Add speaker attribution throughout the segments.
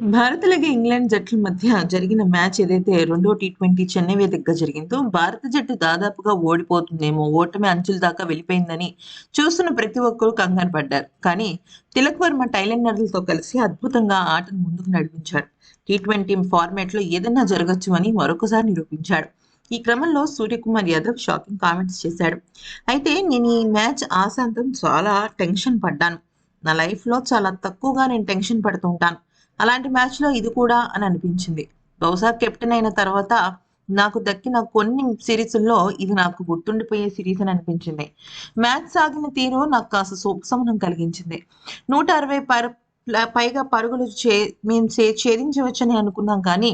Speaker 1: భారత్ అలాగే ఇంగ్లాండ్ జట్ల మధ్య జరిగిన మ్యాచ్ ఏదైతే రెండో టీ ట్వంటీ చెన్నై వేదికగా జరిగిందో భారత జట్టు దాదాపుగా ఓడిపోతుందేమో ఓటమి అంచుల దాకా వెళ్ళిపోయిందని చూస్తున్న ప్రతి ఒక్కరూ కంగారు పడ్డారు. కానీ తిలక్ వర్మ టైలెండర్లతో కలిసి అద్భుతంగా ఆటను ముందుకు నడిపించాడు. టీ ట్వంటీ ఫార్మాట్లో ఏదైనా జరగచ్చు అని మరొకసారి నిరూపించాడు. ఈ క్రమంలో సూర్యకుమార్ యాదవ్ షాకింగ్ కామెంట్స్ చేశాడు. అయితే నేను ఈ మ్యాచ్ ఆశాంతం చాలా టెన్షన్ పడ్డాను. నా లైఫ్లో చాలా తక్కువగా నేను టెన్షన్ పడుతుంటాను అలాంటి మ్యాచ్లో ఇది కూడా అని అనిపించింది. బహుశా కెప్టెన్ అయిన తర్వాత నాకు దక్కిన కొన్ని సిరీస్ల్లో ఇది నాకు గుర్తుండిపోయే సిరీస్ అని అనిపించింది. మ్యాచ్ సాగిన తీరు నాకు కాస్త సోప్సమనం కలిగించింది. నూట అరవై పరు పైగా పరుగులు చే మేము ఛేదించవచ్చని అనుకున్నాం కానీ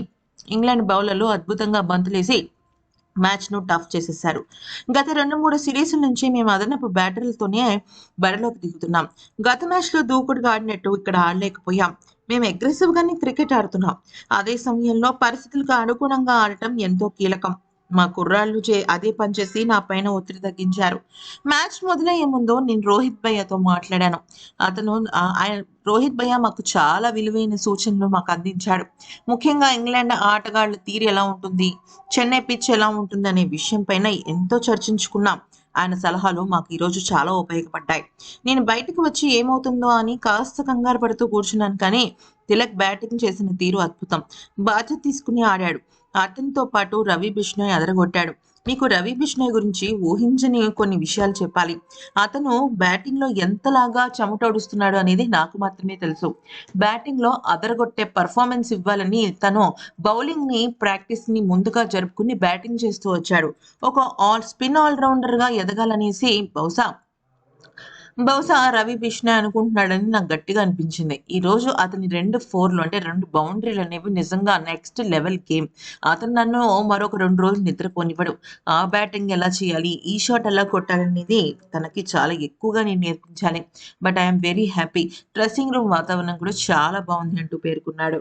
Speaker 1: ఇంగ్లాండ్ బౌలర్లు అద్భుతంగా బంతులేసి మ్యాచ్ను టఫ్ చేసేశారు గత రెండు మూడు సిరీస్ నుంచి మేము అదనపు బ్యాటరీలతోనే బరిలోకి దిగుతున్నాం. గత మ్యాచ్లో దూకుడుగా ఆడినట్టు ఇక్కడ ఆడలేకపోయాం. మేము అగ్రెసివ్గానే క్రికెట్ ఆడుతున్నాం. అదే సమయంలో పరిస్థితులకు అనుగుణంగా ఆడటం ఎంతో కీలకం. మా కుర్రాళ్ళు చే అదే పనిచేసి నా పైన ఒత్తిడి తగ్గించారు. మ్యాచ్ మొదలయ్యే ముందు నేను రోహిత్ భయ్యతో మాట్లాడాను. అతను ఆయన రోహిత్ భయ్య మాకు చాలా విలువైన సూచనలు మాకు అందించాడు. ముఖ్యంగా ఇంగ్లాండ్ ఆటగాళ్ళ తీరు ఎలా ఉంటుంది చెన్నై పిచ్ ఎలా ఉంటుంది అనే విషయం పైన ఎంతో చర్చించుకున్నాం. ఆయన సలహాలు మాకు ఈరోజు చాలా ఉపయోగపడ్డాయి. నేను బయటకు వచ్చి ఏమవుతుందో అని కాస్త కంగారు పడుతూ కూర్చున్నాను కానీ తిలక్ బ్యాటింగ్ చేసిన తీరు అద్భుతం. బాధ్యత తీసుకుని ఆడాడు. అతనితో పాటు రవి బిష్ణోయ్ అదరగొట్టాడు. మీకు రవి బిష్ణోయ్ గురించి ఊహించని కొన్ని విషయాలు చెప్పాలి. అతను బ్యాటింగ్లో ఎంతలాగా చెమటోడుస్తున్నాడు అనేది నాకు మాత్రమే తెలుసు. బ్యాటింగ్లో అదరగొట్టే పర్ఫార్మెన్స్ ఇవ్వాలని తను బౌలింగ్ని ప్రాక్టీస్ని ముందుగా జరుపుకుని బ్యాటింగ్ చేస్తూ వచ్చాడు. ఒక ఆల్ స్పిన్ ఆల్రౌండర్గా ఎదగాలనేసి బహుశా బహుశా రవి బిష్ణ అనుకుంటున్నాడని నాకు గట్టిగా అనిపించింది. ఈ రోజు అతని రెండు ఫోర్లు అంటే రెండు బౌండరీలు అనేవి నిజంగా నెక్స్ట్ లెవెల్ గేమ్ అతను నన్ను మరొక రెండు రోజులు నిద్రపోనివ్వడు. ఆ బ్యాటింగ్ ఎలా చేయాలి? ఈ షాట్ ఎలా కొట్టాలనేది తనకి చాలా ఎక్కువగా నేను నేర్పించాలి. But I'm very happy dressing room వాతావరణం కూడా చాలా బాగుంది అంటూ పేర్కొన్నాడు.